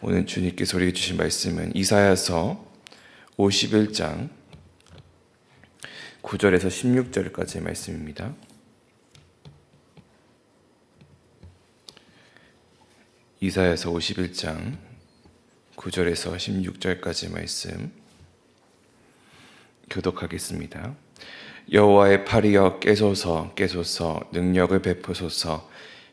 오늘 주님께서 우리에게 주신 말씀은 이사야서 51장 9절에서 16절까지의 말씀입니다. 이사야서 51장 9절에서 16절까지 말씀 교독하겠습니다. 여호와의 팔이여 깨소서 깨소서 능력을 베푸소서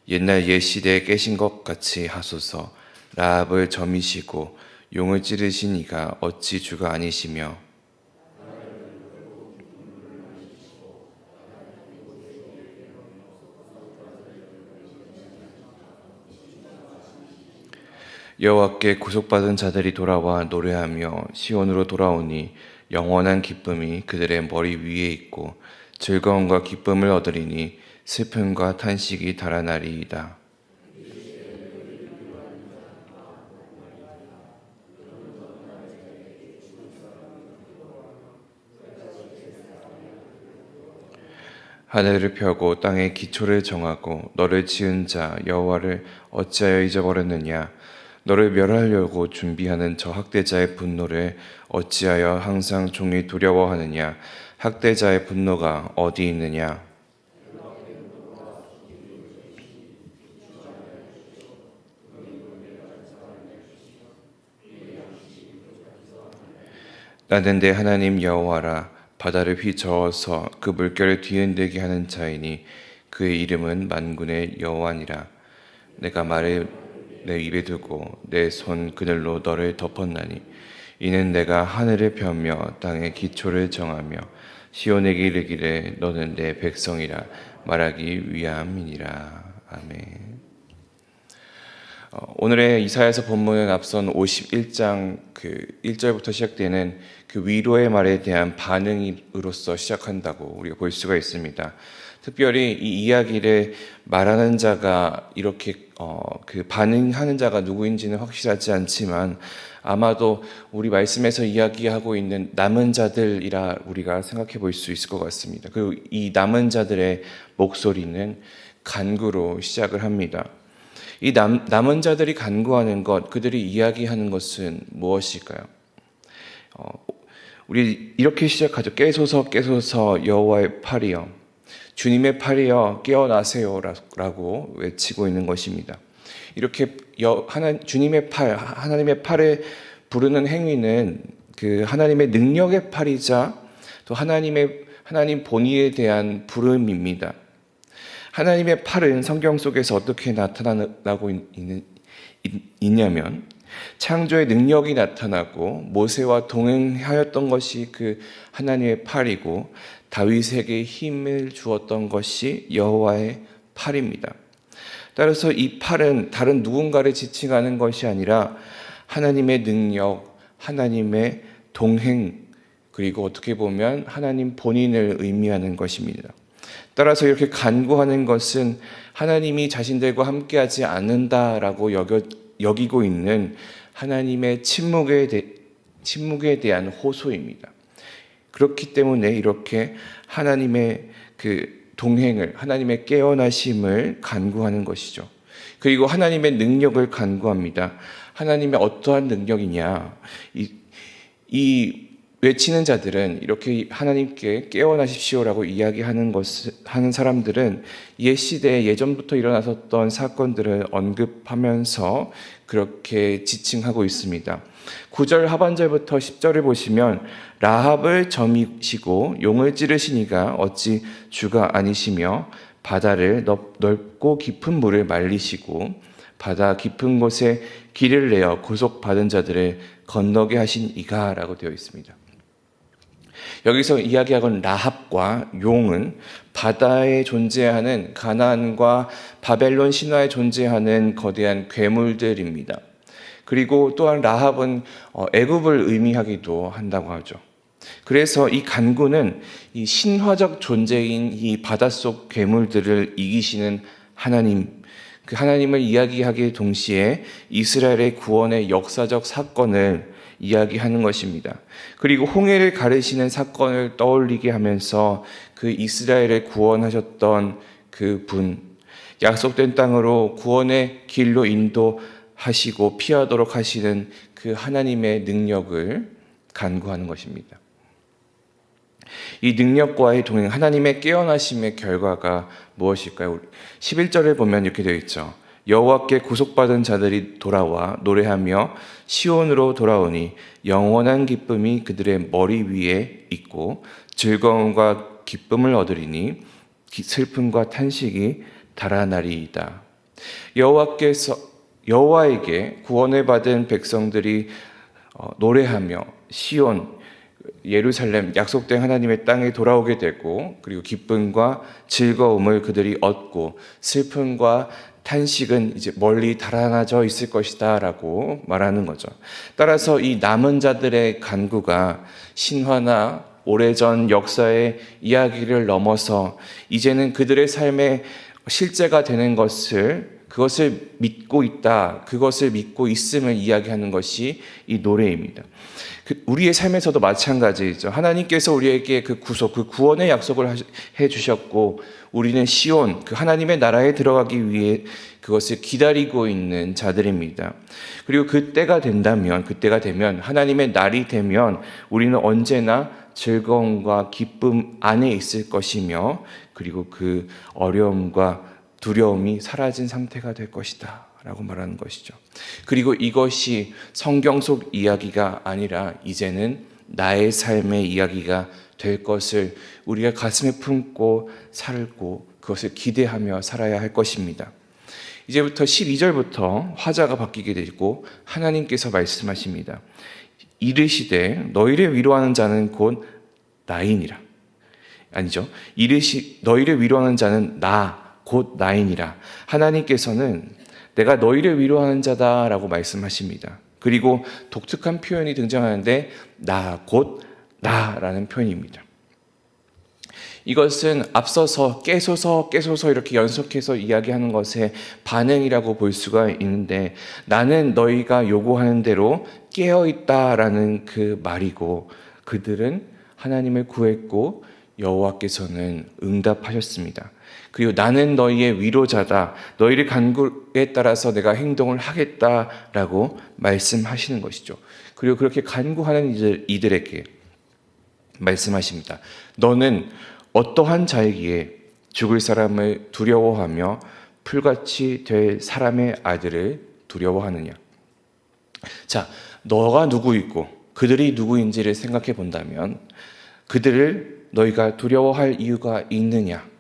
옛날 옛 시대에 깨신 것 같이 하소서 라합을 점이시고 용을 찌르신 이가 어찌 주가 아니시며 여호와께 구속받은 자들이 돌아와 노래하며 시온으로 돌아오니 영원한 기쁨이 그들의 머리 위에 있고 즐거움과 기쁨을 얻으리니 슬픔과 탄식이 달아나리이다. 하늘을 펴고 땅의 기초를 정하고 너를 지은 자 여호와를 어찌하여 잊어버렸느냐? 너를 멸하려고 준비하는 저 학대자의 분노를 어찌하여 항상 종일 두려워하느냐? 학대자의 분노가 어디 있느냐? 나는 내 하나님 여호와라 바다를 휘저어서 그 물결을 뒤흔들게 하는 자이니 그의 이름은 만군의 여호와니라 내가 말을 내 입에 두고 내 손 그늘로 너를 덮었나니 이는 내가 하늘을 펴며 땅의 기초를 정하며 시온에게 이르기를 너는 내 백성이라 말하기 위함이니라 아멘. 어, 오늘의 이사야서 본문은 앞선 51장 그 1절부터 시작되는 그 위로의 말에 대한 반응으로서 시작한다고 우리가 볼 수가 있습니다. 특별히 이 이야기를 말하는 자가 이렇게 어, 그 반응하는 자가 누구인지는 확실하지 않지만 아마도 우리 말씀에서 이야기하고 있는 남은 자들이라 우리가 생각해 볼 수 있을 것 같습니다. 그리고 이 남은 자들의 목소리는 간구로 시작을 합니다. 이 남, 남은 자들이 간구하는 것, 그들이 이야기하는 것은 무엇일까요? 어, 우리 이렇게 시작하죠. 깨소서 깨소서 여호와의 팔이여 주님의 팔이여 깨어나세요라고 외치고 있는 것입니다. 이렇게 여, 하나, 주님의 팔, 하나님의 팔을 부르는 행위는 그 하나님의 능력의 팔이자 또 하나님의 하나님 본의에 대한 부름입니다. 하나님의 팔은 성경 속에서 어떻게 나타나고 있냐면 창조의 능력이 나타나고 모세와 동행하였던 것이 그 하나님의 팔이고 다윗에게 힘을 주었던 것이 여호와의 팔입니다. 따라서 이 팔은 다른 누군가를 지칭하는 것이 아니라 하나님의 능력, 하나님의 동행, 그리고 어떻게 보면 하나님 본인을 의미하는 것입니다. 따라서 이렇게 간구하는 것은 하나님이 자신들과 함께하지 않는다라고 여겨, 여기 고 있는 하나님의 침묵에, 대, 침묵에 대한 호소입니다. 그렇기 때문에 이렇게 하나님의 그 동행을, 하나님의 깨어나심을 간구하는 것이죠. 그리고 하나님의 능력을 간구합니다. 하나님의 어떠한 능력이냐. 이, 이 외치는 자들은 이렇게 하나님께 깨어나십시오라고 이야기하는 것 하는 사람들은 옛 시대에 예전부터 일어났었던 사건들을 언급하면서 그렇게 지칭하고 있습니다. 9절 하반절부터 10절을 보시면 라합을 점이시고 용을 찌르시니가 어찌 주가 아니시며 바다를 넓고 깊은 물을 말리시고 바다 깊은 곳에 길을 내어 구속받은 자들을 건너게 하신 이가라고 되어 있습니다. 여기서 이야기하건 라합과 용은 바다에 존재하는 가나안과 바벨론 신화에 존재하는 거대한 괴물들입니다. 그리고 또한 라합은 어, 애굽을 의미하기도 한다고 하죠. 그래서 이 간구는 이 신화적 존재인 이 바닷속 괴물들을 이기시는 하나님, 그 하나님을 이야기하기 동시에 이스라엘의 구원의 역사적 사건을 이야기하는 것입니다. 그리고 홍해를 가르시는 사건을 떠올리게 하면서 그 이스라엘을 구원하셨던 그 분, 약속된 땅으로 구원의 길로 인도 하시고 피하도록 하시는 그 하나님의 능력을 간구하는 것입니다. 이 능력과의 동행, 하나님의 깨어나심의 결과가 무엇일까요? 11절에 보면 이렇게 되어 있죠. 여호와께 구속받은 자들이 돌아와 노래하며 시온으로 돌아오니 영원한 기쁨이 그들의 머리 위에 있고 즐거움과 기쁨을 얻으리니 기- 슬픔과 탄식이 달아나리이다. 여호와께서 여호와에게 구원을 받은 백성들이 어, 노래하며 시온 예루살렘 약속된 하나님의 땅에 돌아오게 되고 그리고 기쁨과 즐거움을 그들이 얻고 슬픔과 탄식은 이제 멀리 달아나져 있을 것이다라고 말하는 거죠. 따라서 이 남은 자들의 간구가 신화나 오래전 역사의 이야기를 넘어서 이제는 그들의 삶의 실제가 되는 것을 그것을 믿고 있다. 그것을 믿고 있음을 이야기하는 것이 이 노래입니다. 그 우리의 삶에서도 마찬가지죠. 하나님께서 우리에게 그 구속, 그 구원의 약속을 해 주셨고 우리는 시온, 그 하나님의 나라에 들어가기 위해 그것을 기다리고 있는 자들입니다. 그리고 그때가 된다면, 그때가 되면 하나님의 날이 되면 우리는 언제나 즐거움과 기쁨 안에 있을 것이며 그리고 그 어려움과 두려움이 사라진 상태가 될 것이다. 라고 말하는 것이죠. 그리고 이것이 성경 속 이야기가 아니라 이제는 나의 삶의 이야기가 될 것을 우리가 가슴에 품고 살고 그것을 기대하며 살아야 할 것입니다. 이제부터 12절부터 화자가 바뀌게 되고 하나님께서 말씀하십니다. 이르시되 너희를 위로하는 자는 곧 나이니라. 아니죠. 이르시 너희를 위로하는 자는 나 곧 나이니라. 하나님께서는 내가 너희를 위로하는 자다라고 말씀하십니다. 그리고 독특한 표현이 등장하는데 나 곧 나라는 표현입니다. 이것은 앞서서 깨소서 깨소서 이렇게 연속해서 이야기하는 것의 반응이라고 볼 수가 있는데 나는 너희가 요구하는 대로 깨어 있다라는 그 말이고 그들은 하나님을 구했고 여호와께서는 응답하셨습니다. 그리고 나는 너희의 위로자다. 너희를 간구에 따라서 내가 행동을 하겠다라고 말씀하시는 것이죠. 그리고 그렇게 간구하는 이들, 이들에게 말씀하십니다. 너는 어떠한 자이기에 죽을 사람을 두려워하며 풀같이 될 사람의 아들을 두려워하느냐? 자, 너가 누구이고 그들이 누구인지를 생각해 본다면 그들을 너희가 두려워할 이유가 있느냐?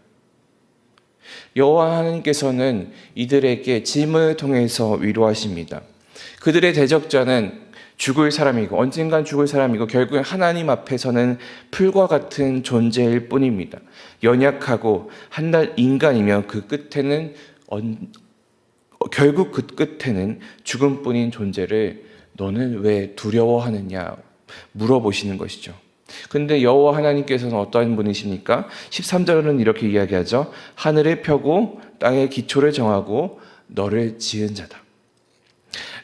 여호와 하나님께서는 이들에게 질문을 통해서 위로하십니다. 그들의 대적자는 죽을 사람이고 언젠간 죽을 사람이고 결국엔 하나님 앞에서는 풀과 같은 존재일 뿐입니다. 연약하고 한낱 인간이며 그 끝에는 언- 어, 결국 그 끝에는 죽음뿐인 존재를 너는 왜 두려워하느냐 물어보시는 것이죠. 근데 여호와 하나님께서는 어떠한 분이십니까? 13절은 이렇게 이야기하죠. 하늘을 펴고 땅의 기초를 정하고 너를 지은 자다.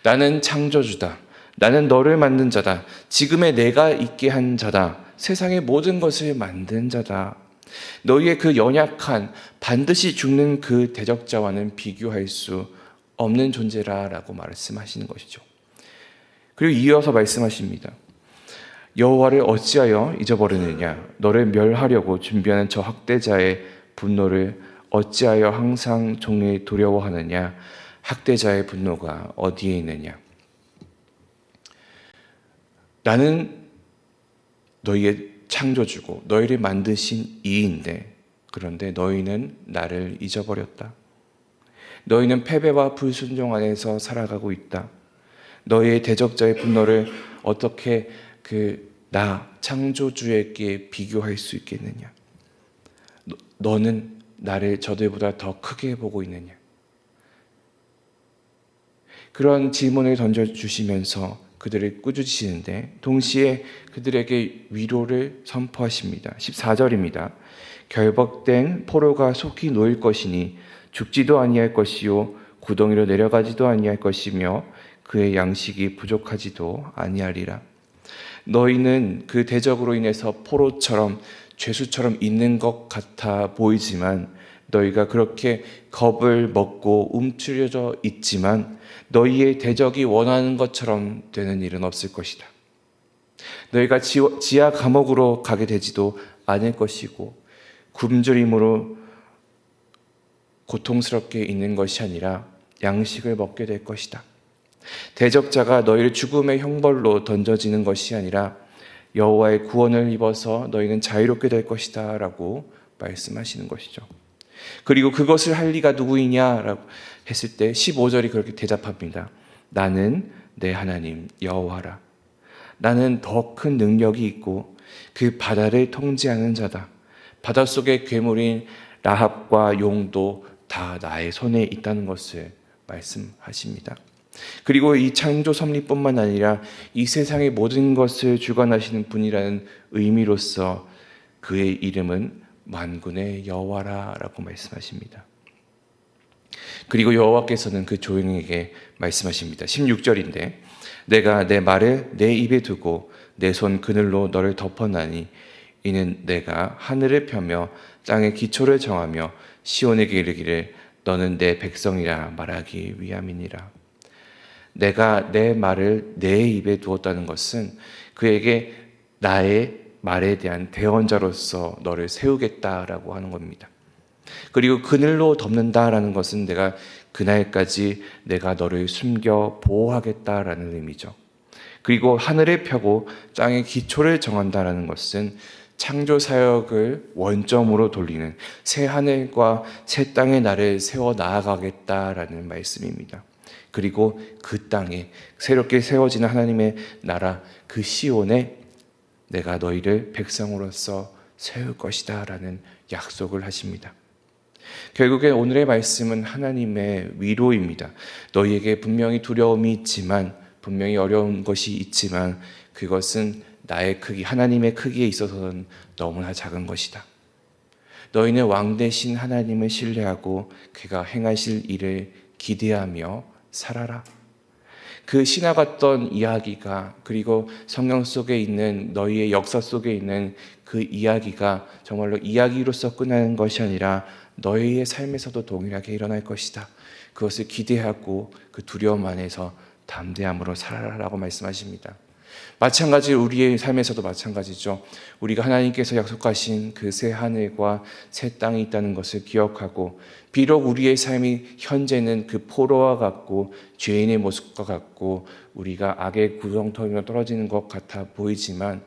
나는 창조주다. 나는 너를 만든 자다. 지금의 내가 있게 한 자다. 세상의 모든 것을 만든 자다. 너희의 그 연약한 반드시 죽는 그 대적자와는 비교할 수 없는 존재라라고 말씀하시는 것이죠. 그리고 이어서 말씀하십니다. 여호와를 어찌하여 잊어버리느냐? 너를 멸하려고 준비하는 저 학대자의 분노를 어찌하여 항상 종일 두려워하느냐? 학대자의 분노가 어디에 있느냐? 나는 너희의 창조주고 너희를 만드신 이인데 그런데 너희는 나를 잊어버렸다. 너희는 패배와 불순종 안에서 살아가고 있다. 너희의 대적자의 분노를 어떻게 그 나 창조주에게 비교할 수 있겠느냐? 너, 너는 나를 저들보다 더 크게 보고 있느냐? 그런 질문을 던져 주시면서 그들을 꾸짖으시는데 동시에 그들에게 위로를 선포하십니다. 14절입니다. 결박된 포로가 속히 놓일 것이니 죽지도 아니할 것이요 구덩이로 내려가지도 아니할 것이며 그의 양식이 부족하지도 아니하리라. 너희는 그 대적으로 인해서 포로처럼 죄수처럼 있는 것 같아 보이지만 너희가 그렇게 겁을 먹고 움츠려져 있지만 너희의 대적이 원하는 것처럼 되는 일은 없을 것이다. 너희가 지- 지하 감옥으로 가게 되지도 않을 것이고 굶주림으로 고통스럽게 있는 것이 아니라 양식을 먹게 될 것이다. 대적자가 너희를 죽음의 형벌로 던져지는 것이 아니라 여호와의 구원을 입어서 너희는 자유롭게 될 것이다라고 말씀하시는 것이죠. 그리고 그것을 할 리가 누구이냐라고 했을 때 15절이 그렇게 대답합니다. 나는 내 하나님 여호와라. 나는 더 큰 능력이 있고 그 바다를 통제하는 자다. 바닷속의 괴물인 라합과 용도 다 나의 손에 있다는 것을 말씀하십니다. 그리고 이 창조 섭리뿐만 아니라 이 세상의 모든 것을 주관하시는 분이라는 의미로서 그의 이름은 만군의 여호와라라고 말씀하십니다. 그리고 여호와께서는 그 조용에게 말씀하십니다. 16절인데 내가 내 말을 내 입에 두고 내 손 그늘로 너를 덮어나니 이는 내가 하늘을 펴며 땅의 기초를 정하며 시온에게 이르기를 너는 내 백성이라 말하기 위함이니라. 내가 내 말을 내 입에 두었다는 것은 그에게 나의 말에 대한 대언자로서 너를 세우겠다라고 하는 겁니다. 그리고 그늘로 덮는다라는 것은 내가 그날까지 내가 너를 숨겨 보호하겠다라는 의미죠. 그리고 하늘을 펴고 땅의 기초를 정한다라는 것은 창조 사역을 원점으로 돌리는 새 하늘과 새 땅의 나를 세워 나아가겠다라는 말씀입니다. 그리고 그 땅에 새롭게 세워지는 하나님의 나라 그 시온에 내가 너희를 백성으로서 세울 것이다라는 약속을 하십니다. 결국에 오늘의 말씀은 하나님의 위로입니다. 너희에게 분명히 두려움이 있지만 분명히 어려운 것이 있지만 그것은 나의 크기 하나님의 크기에 있어서는 너무나 작은 것이다. 너희는 왕 대신 하나님을 신뢰하고 그가 행하실 일을 기대하며 살아라. 그 신화 같던 이야기가 그리고 성경 속에 있는 너희의 역사 속에 있는 그 이야기가 정말로 이야기로서 끝나는 것이 아니라 너희의 삶에서도 동일하게 일어날 것이다. 그것을 기대하고 그 두려움 안에서 담대함으로 살아라라고 말씀하십니다. 마찬가지로 우리의 삶에서도 마찬가지죠. 우리가 하나님께서 약속하신 그 새 하늘과 새 땅이 있다는 것을 기억하고 비록 우리의 삶이 현재는 그 포로와 같고 죄인의 모습과 같고 우리가 악의 구렁텅이로 떨어지는 것 같아 보이지만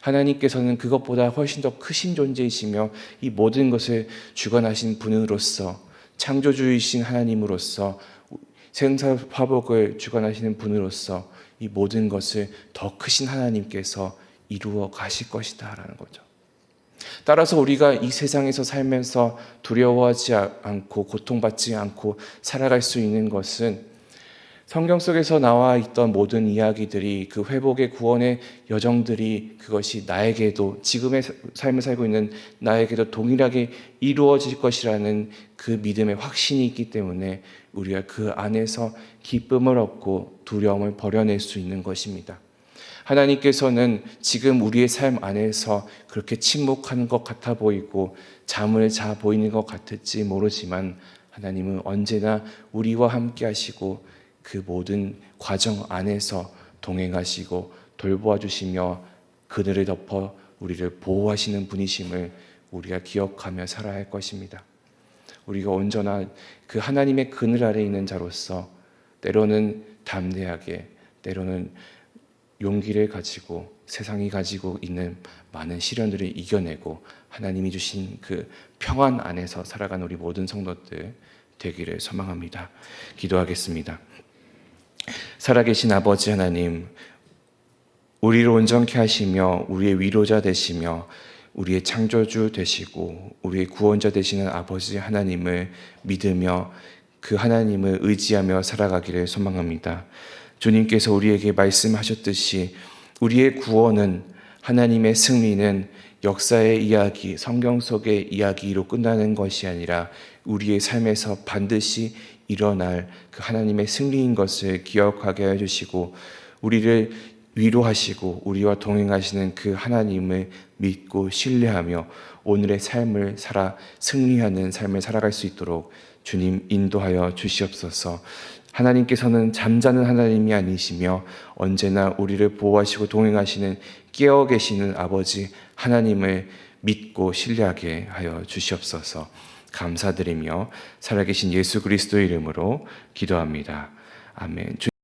하나님께서는 그것보다 훨씬 더 크신 존재이시며 이 모든 것을 주관하신 분으로서 창조주이신 하나님으로서 생사 화복을 주관하시는 분으로서 이 모든 것을 더 크신 하나님께서 이루어 가실 것이다라는 거죠. 따라서 우리가 이 세상에서 살면서 두려워하지 않고 고통받지 않고 살아갈 수 있는 것은 성경 속에서 나와 있던 모든 이야기들이 그 회복의 구원의 여정들이 그것이 나에게도 지금의 삶을 살고 있는 나에게도 동일하게 이루어질 것이라는 그 믿음의 확신이 있기 때문에 우리가 그 안에서 기쁨을 얻고 두려움을 버려낼 수 있는 것입니다. 하나님께서는 지금 우리의 삶 안에서 그렇게 침묵하는 것 같아 보이고 잠을 자 보이는 것 같을지 모르지만 하나님은 언제나 우리와 함께 하시고 그 모든 과정 안에서 동행하시고 돌보아 주시며 그늘을 덮어 우리를 보호하시는 분이심을 우리가 기억하며 살아야 할 것입니다. 우리가 온전한 그 하나님의 그늘 아래 있는 자로서 때로는 담대하게 때로는 용기를 가지고 세상이 가지고 있는 많은 시련들을 이겨내고 하나님이 주신 그 평안 안에서 살아가는 우리 모든 성도들 되기를 소망합니다. 기도하겠습니다. 살아계신 아버지 하나님, 우리를 온전케 하시며 우리의 위로자 되시며 우리의 창조주 되시고 우리의 구원자 되시는 아버지 하나님을 믿으며 그 하나님을 의지하며 살아가기를 소망합니다. 주님께서 우리에게 말씀하셨듯이 우리의 구원은 하나님의 승리는 역사의 이야기, 성경 속의 이야기로 끝나는 것이 아니라 우리의 삶에서 반드시 일어날 그 하나님의 승리인 것을 기억하게 해주시고 우리를 위로하시고 우리와 동행하시는 그 하나님을 믿고 신뢰하며 오늘의 삶을 살아 승리하는 삶을 살아갈 수 있도록 주님 인도하여 주시옵소서. 하나님께서는 잠자는 하나님이 아니시며 언제나 우리를 보호하시고 동행하시는 깨어 계시는 아버지 하나님을 믿고 신뢰하게 하여 주시옵소서. 감사드리며 살아계신 예수 그리스도 이름으로 기도합니다. 아멘.